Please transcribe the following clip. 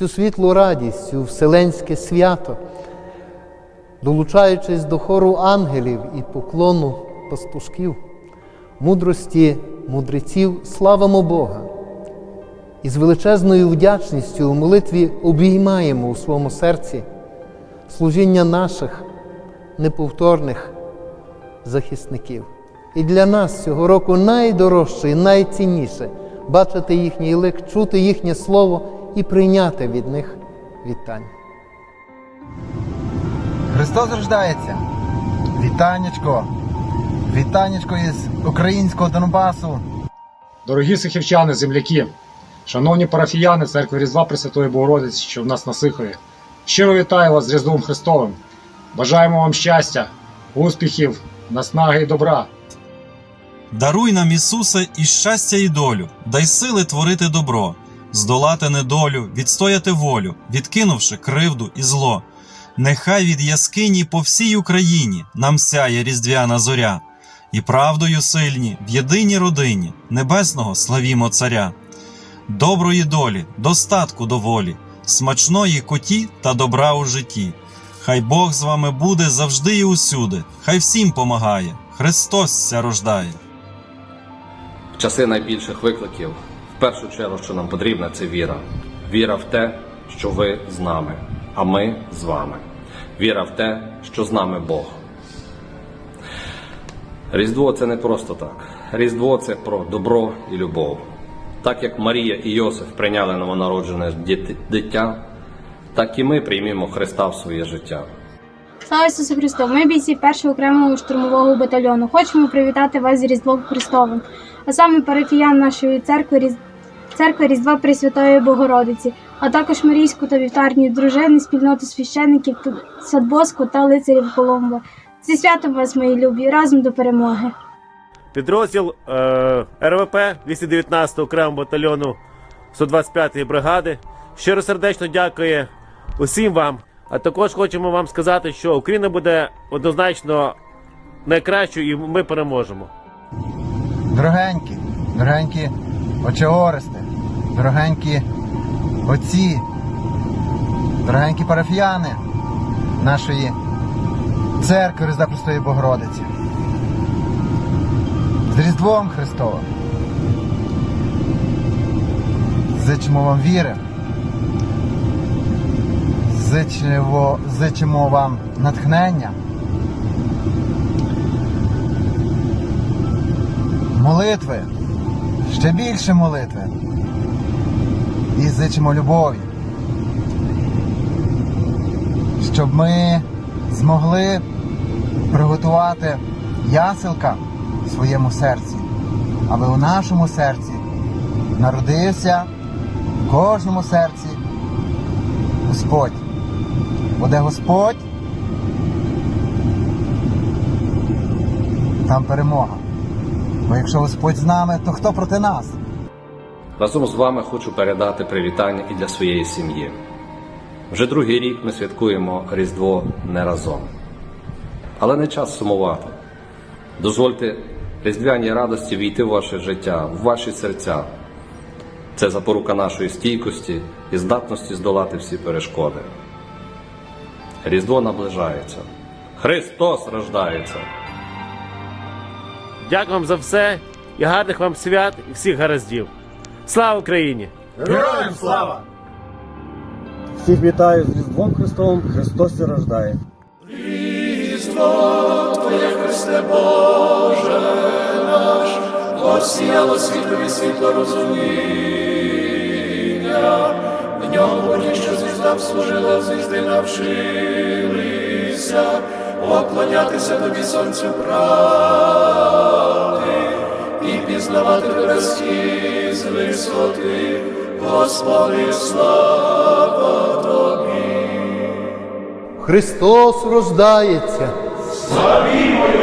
цю світлу радість, цю вселенське свято, долучаючись до хору ангелів і поклону пастушків, мудрості мудреців, славимо Бога. І з величезною вдячністю у молитві обіймаємо у своєму серці служіння наших неповторних захисників. І для нас цього року найдорожче і найцінніше бачити їхній лик, чути їхнє слово і прийняти від них вітання. Христос рождається. Вітанечко. Вітанечко із українського Донбасу. Дорогі сихівчани, земляки, шановні парафіяни церкви Різдва Пресвятої Богородиці, що в нас на Сихові, щиро вітаю вас з Різдвом Христовим. Бажаємо вам щастя, успіхів, наснаги і добра. Даруй нам, Ісусе, і щастя, і долю, дай сили творити добро, здолати недолю, відстояти волю, відкинувши кривду і зло. Нехай від яскині по всій Україні нам сяє різдвяна зоря, і правдою сильні в єдиній родині небесного славімо Царя. Доброї долі, достатку доволі, смачної коті та добра у житті. Хай Бог з вами буде завжди і усюди, хай всім помагає, Христос ся рождає. Часи найбільших викликів, в першу чергу, що нам потрібна, це віра. Віра в те, що ви з нами, а ми з вами. Віра в те, що з нами Бог. Різдво це не просто так. Різдво це про добро і любов. Так як Марія і Йосиф прийняли новонароджене дитя, так і ми приймемо Христа в своє життя. Слава Ісусу Христу! Ми бійці першого окремого штурмового батальйону. Хочемо привітати вас з Різдвом Христовим, а саме парафіян нашої церкви церкви Різдва Пресвятої Богородиці, а також Марійську та вівтарню дружини, спільноту священників Садбоску та лицарів Коломбо. Зі святом вас, мої любі, разом до перемоги! Підрозділ е, РВП 219 окремого батальйону 125-ї бригади щиро сердечно дякує усім вам. А також хочемо вам сказати, що Україна буде однозначно найкращою і ми переможемо. Дорогенькі, дорогенькі отче Оресте, дорогенькі отці, дорогенькі парафіяни нашої церкви Різдва Престої Богородиці. З Різдвом Христовим. Зичимо вам віри. Зичимо, зичимо вам натхнення. молитви, ще більше молитви. І зичимо любові. Щоб ми змогли приготувати яселка в своєму серці, аби у нашому серці народився в кожному серці Господь. Бо де Господь, там перемога. Бо якщо Господь з нами, то хто проти нас? Разом з вами хочу передати привітання і для своєї сім'ї. Вже другий рік ми святкуємо Різдво не разом. Але не час сумувати. Дозвольте різдвяній радості війти в ваше життя, в ваші серця. Це запорука нашої стійкості і здатності здолати всі перешкоди. Різдво наближається. Христос рождається. Дякую вам за все і гарних вам свят і всіх гараздів. Слава Україні! Героям слава! Всіх вітаю з Різдвом Христовим, Христос се рождає. Осіяло світлові світло розуміння, ньому воді, що звіздам служила, звізди навчилися, поклонятися тобі сонцю правди, і пізнавати тебе з висоти, Господи, слава тобі. Христос рождається. Славімо